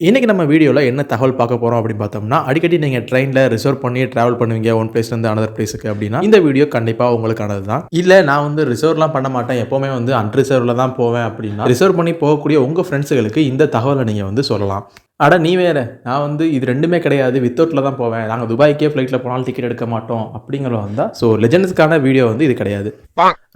இன்றைக்கி நம்ம வீடியோவில் என்ன தகவல் பார்க்க போகிறோம் அப்படின்னு பார்த்தோம்னா அடிக்கடி நீங்கள் ட்ரெயினில் ரிசர்வ் பண்ணி ட்ராவல் பண்ணுவீங்க ஒன் பிளேஸ்லேருந்து அனதர் பிளேஸுக்கு அப்படின்னா இந்த வீடியோ கண்டிப்பாக உங்களுக்கானது தான். இல்லை நான் வந்து ரிசர்வ்லாம் பண்ண மாட்டேன். எப்போவுமே வந்து அன்ரிசர்வில் தான் போவேன் அப்படின்னா ரிசர்வ் பண்ணி போகக்கூடிய உங்கள் ஃப்ரெண்ட்ஸுகளுக்கு இந்த தகவலை நீங்கள் வந்து சொல்லலாம். அட நீ வேறு. நான் வந்து இது ரெண்டுமே கிடையாது. வித்தவுட்டில் தான் போவேன். நாங்கள் துபாய்க்கே ஃப்ளைட்டில் போனாலும் டிக்கெட் எடுக்க மாட்டோம். அப்படிங்கிற வந்தால் ஸோ லெஜண்ட்ஸ்க்கான வீடியோ வந்து இது கிடையாது.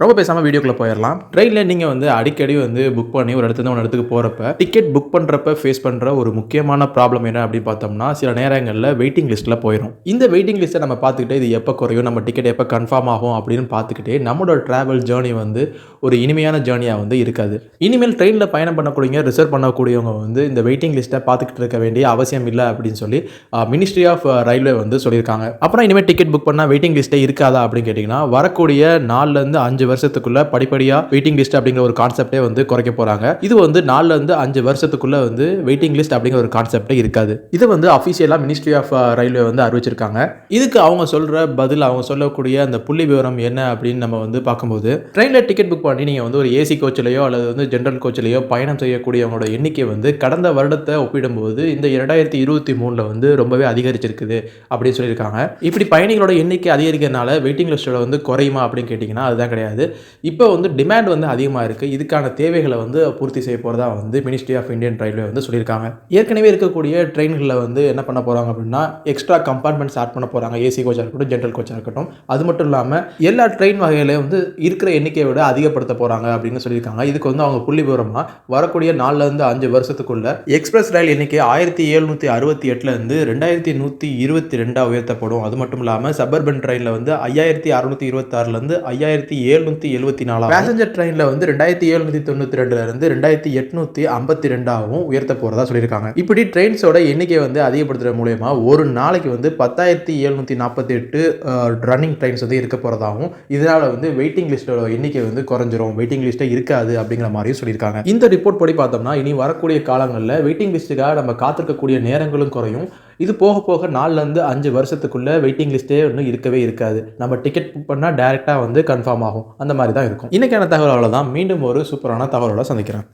ரொம்ப பேசாமல் வீடியோக்குள்ளே போயிடலாம் ட்ரெயினில் நீங்கள் வந்து அடிக்கடி வந்து புக் பண்ணி ஒரு இடத்துல ஒரு இடத்துக்கு போகிறப்ப டிக்கெட் புக் பண்ணுறப்ப ஃபேஸ் பண்ணுற ஒரு முக்கியமான ப்ராப்ளம் என்ன அப்படின்னு பார்த்தோம்னா சில நேரங்களில் வெயிட்டிங் லிஸ்ட்டில் போயிடும் இந்த வெயிட்டிங் லிஸ்ட்டை நம்ம பார்த்துக்கிட்டே இது எப்போ குறையும் நம்ம டிக்கெட் எப்போ கன்ஃபார்ம் ஆகும் அப்படின்னு பார்த்துக்கிட்டே நம்மளோட ட்ராவல் ஜேர்னி வந்து ஒரு இனிமையான ஜேர்னியாக வந்து இருக்காது. இனிமேல் ட்ரெயினில் பயணம் பண்ணக்கூடியவங்க ரிசர்வ் பண்ணக்கூடியவங்க வந்து இந்த வெயிட்டிங் லிஸ்ட்டை பார்த்துக்கிட்டு இருக்க வேண்டிய அவசியம் இல்லை அப்படின்னு சொல்லி மினிஸ்ட்ரி ஆஃப் ரயில்வே வந்து சொல்லியிருக்காங்க. அப்புறம் இனிமேல் டிக்கெட் புக் பண்ணால் வெயிட்டிங் லிஸ்ட்டே இருக்காதா அப்படின்னு கேட்டிங்கன்னா வரக்கூடிய நாலுலேருந்து அஞ்சு வருஷத்துக்குள்ள படிப்படியாக வெயிட்டிங் லிஸ்ட் அப்படிங்கிற ஒரு கான்செப்டே வந்து குறைக்க போகிறாங்க இது வந்து நாலுலேருந்து அஞ்சு வருஷத்துக்குள்ள வந்து வெயிட்டிங் லிஸ்ட் அப்படிங்கிற ஒரு கான்செப்டே இருக்காது. இது வந்து அஃபிஷியலாக மினிஸ்ட்ரி ஆஃப் ரயில்வே வந்து அறிவிச்சிருக்காங்க. இதுக்கு அவங்க சொல்கிற பதில் அவங்க சொல்லக்கூடிய அந்த புள்ளி விவரம் என்ன அப்படின்னு நம்ம வந்து பார்க்கும்போது ட்ரெயினில் டிக்கெட் புக் பண்ணி நீங்கள் வந்து ஒரு ஏசி கோச்சிலையோ அல்லது வந்து ஜென்ரல் கோச்சிலையோ பயணம் செய்யக்கூடியவங்களோட எண்ணிக்கை வந்து கடந்த வருடத்தை ஒப்பிடும்போது இந்த இரண்டாயிரத்தி இருபத்தி மூணில் வந்து ரொம்பவே அதிகரிச்சிருக்குது அப்படின்னு சொல்லியிருக்காங்க. இப்படி பயணிகளோட எண்ணிக்கை அதிகரிக்கிறதுனால வெயிட்டிங் லிஸ்ட்டோட வந்து குறையுமா அப்படின்னு கேட்டிங்கன்னா அதுதான் கிடையாது. இப்போ வந்து டிமாண்ட் வந்து அதிகமாக இருக்குது இதுக்கான தேவைகளை வந்து பூர்த்தி செய்ய போகிறதா வந்து மினிஸ்ட்ரி ஆஃப் இந்தியன் ரயில்வே வந்து சொல்லியிருக்காங்க. ஏற்கனவே இருக்கக்கூடிய ட்ரெயின்களில் வந்து என்ன பண்ண போகிறாங்க அப்படின்னா எக்ஸ்ட்ரா கம்பார்ட்மெண்ட்ஸ் ஆட் பண்ண போகிறாங்க ஏசி கோச்சாக இருக்கட்டும் ஜென்ரல் கோச்சாக இருக்கட்டும். அது மட்டும் இல்லாமல் எல்லா ட்ரெயின் வகையிலையும் வந்து இருக்கிற எண்ணிக்கையை விட அதிகப்படுத்த போகிறாங்க அப்படின்னு சொல்லியிருக்காங்க. இதுக்கு வந்து அவங்க புள்ளி விவரமாக வரக்கூடிய நாலுலேருந்து அஞ்சு வருஷத்துக்குள்ள எக்ஸ்பிரஸ் ரயில் எண்ணிக்கை ஆயிரத்தி எழுநூற்றி அறுபத்தி எட்டுலேருந்து ரெண்டாயிரத்தி நூற்றி இருபத்தி ரெண்டாக உயர்த்தப்படும். அது மட்டும் இல்லாமல் சபர்பன் ட்ரெயினில் வந்து ஐயாயிரத்தி அறுநூற்றி இருபத்தாறுலேருந்து ஐயாயிரத்தி எழுநூற்றி எழுபத்தி நாலு பேசஞ்சர் ட்ரெயினில் வந்து ரெண்டாயிரத்தி எழுநூற்றி தொண்ணூற்றி ரெண்டுலேருந்து ரெண்டாயிரத்தி எட்நூற்றி ஐம்பத்தி ரெண்டாகவும் உயர்த்த போகிறதா சொல்லியிருக்காங்க. இப்படி ட்ரெயின்ஸோட எண்ணிக்கை வந்து அதிகப்படுத்துகிற மூலயமா ஒரு நாளைக்கு வந்து பத்தாயிரத்தி எழுநூற்றி நாற்பத்தி எட்டு ரன்னிங் ட்ரெயின்ஸ் வந்து இருக்க போகிறதாகவும் இதனால் வந்து வெயிட்டிங் லிஸ்ட்டோட எண்ணிக்கை வந்து குறைஞ்சிரும். வெயிட்டிங் லிஸ்ட்டே இருக்காது அப்படிங்கிற மாதிரியும் சொல்லியிருக்காங்க. இந்த ரிப்போர்ட் படி பார்த்தோம்னா இனி வரக்கூடிய காலங்களில் வெயிட்டிங் லிஸ்ட்டுக்காக நம்ம காத்திருக்கக்கூடிய நேரங்களும் குறையும். இது போக போக நாலுலேருந்து அஞ்சு வருஷத்துக்குள்ளே வெயிட்டிங் லிஸ்ட்டே ஒன்றும் இருக்கவே இருக்காது. நம்ம டிக்கெட் புக் பண்ணால் டேரெக்டாக வந்து கன்ஃபார்ம் ஆகும். அந்த மாதிரி தான் இருக்கும். இன்றைக்கான தகவல் அவ்வளோதான் மீண்டும் ஒரு சூப்பரான தகவலோட சந்திக்கிறேன்.